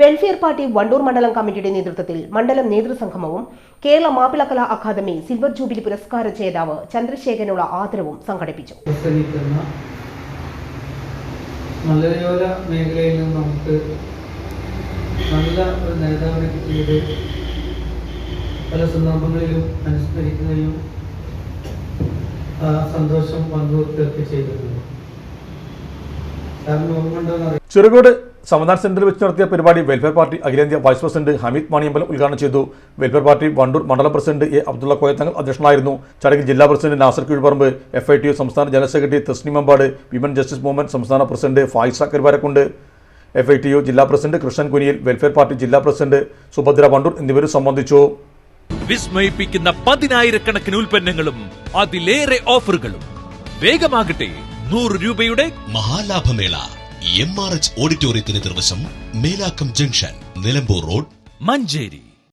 Welfare party Wandoor മണ്ഡലം കമ്മിറ്റിയുടെ നേതൃത്വത്തിൽ മണ്ഡലം നേതൃസംഗമവും Kerala Mappilakala academy silver jubilee പുരസ്കാര ജേതാവ് ചന്ദ്രശേഖരനുള്ള ആദരവും സംഘടിപ്പിച്ചു. മലയോര മേഖലയിൽ നിന്ന് നമുക്ക് നല്ല ഒരു നേതാവിനെ കിട്ടിയത് പല സന്ദർഭങ്ങളിലും അനുസ്മരിക്കുകയും സന്തോഷം പങ്കുവെക്കുകയൊക്കെ ചെയ്തിട്ടുണ്ട്. കാരണം എന്നറിയാം ചെറുകോട് സമാധാന സെന്ററിൽ വെച്ച് നടത്തിയ പരിപാടി വെൽഫെയർ പാർട്ടി അഖിലേന്ത്യാ വൈസ് പ്രസിഡന്റ് ഹമീദ് മാണിയമ്പലം ഉദ്ഘാടനം ചെയ്തു. വെൽഫെയർ പാർട്ടി വണ്ടൂർ മണ്ഡലം പ്രസിഡന്റ് എ അബ്ദുള്ള കോയത്തങ്ങൾ അധ്യക്ഷനായിരുന്നു. ചടങ്ങിൽ ജില്ലാ president Nasar Keezhparamba F I T U സംസ്ഥാന general secretary Thasni Mambad women justice movement സംസ്ഥാന president Faiza Karuvarakundu F I T U ജില്ലാ president Krishnan Kuniyil welfare party ജില്ലാ പ്രസിഡന്റ് സുഭദ്ര വണ്ടൂർ എന്നിവരും സംബന്ധിച്ചു. വിസ്മയിപ്പിക്കുന്ന പതിനായിരക്കണക്കിന് ഉൽപ്പന്നങ്ങളും അതിലേറെ ഓഫറുകളും. വേഗമാകട്ടെ നൂറ് രൂപയുടെ മഹാലാഭമേള. എം ആർ എച്ച് ഓഡിറ്റോറിയത്തിന് നിർവശം മേലാക്കം ജംഗ്ഷൻ നിലമ്പൂർ റോഡ് മഞ്ചേരി.